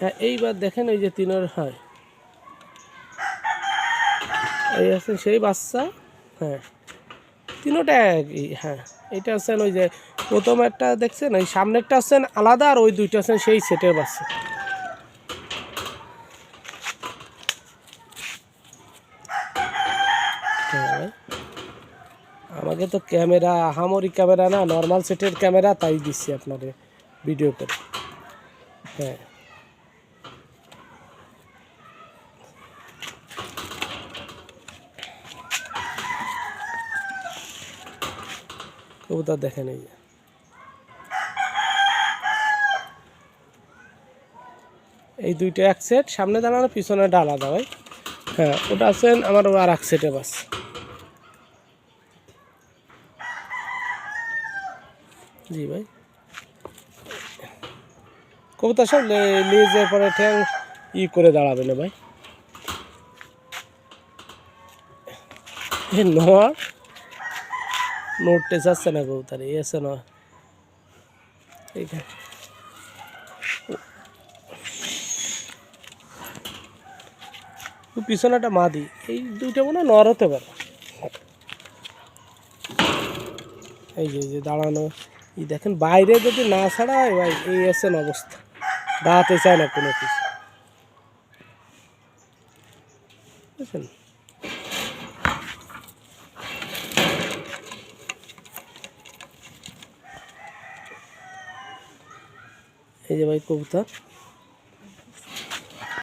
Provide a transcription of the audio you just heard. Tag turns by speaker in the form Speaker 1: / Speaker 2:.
Speaker 1: হ্যাঁ এইবার দেখেন এই যে তিনের হয় এই আছেন সেই বাচ্চা হ্যাঁ। তিনোটা একই হ্যাঁ। এটা আছেন ওই যে প্রথম একটা দেখছেন ওই সামনেরটা আছেন আলাদা আর ওই দুইটা আছেন সেই সেটের বাচ্চা। হ্যাঁ। আমাকে তো ক্যামেরা আহামরি ক্যামেরা না, নর্মাল সেটের ক্যামেরা তাই দিচ্ছি আপনারে ভিডিও করে হ্যাঁ। কবুতর দেখেন এই যে এই দুইটা এক সেট সামনে দাঁড়ানো, পিছনে আলাদা ভাই। হ্যাঁ ওটা আছেন আমার আর এক সেটে বাস। জি ভাই। কবুতর সব লিজের পরে ঠ্যাং ই করে দাঁড়াবে না ভাই। নর নোট আসছে না কবুতর আছে না। এইখানে ও পিছনেটা মাদি, এই দুইটা মনে হয় নর হতে পারে। এই যে যে দাঁড়ানো, এই দেখেন বাইরে যদি না ছাড়া হয় ভাই, এই আছেন অবস্থা। দাঁড়াতে চায় না কোনো কিছু। বুঝছেন? এই যে ভাই কবুতর।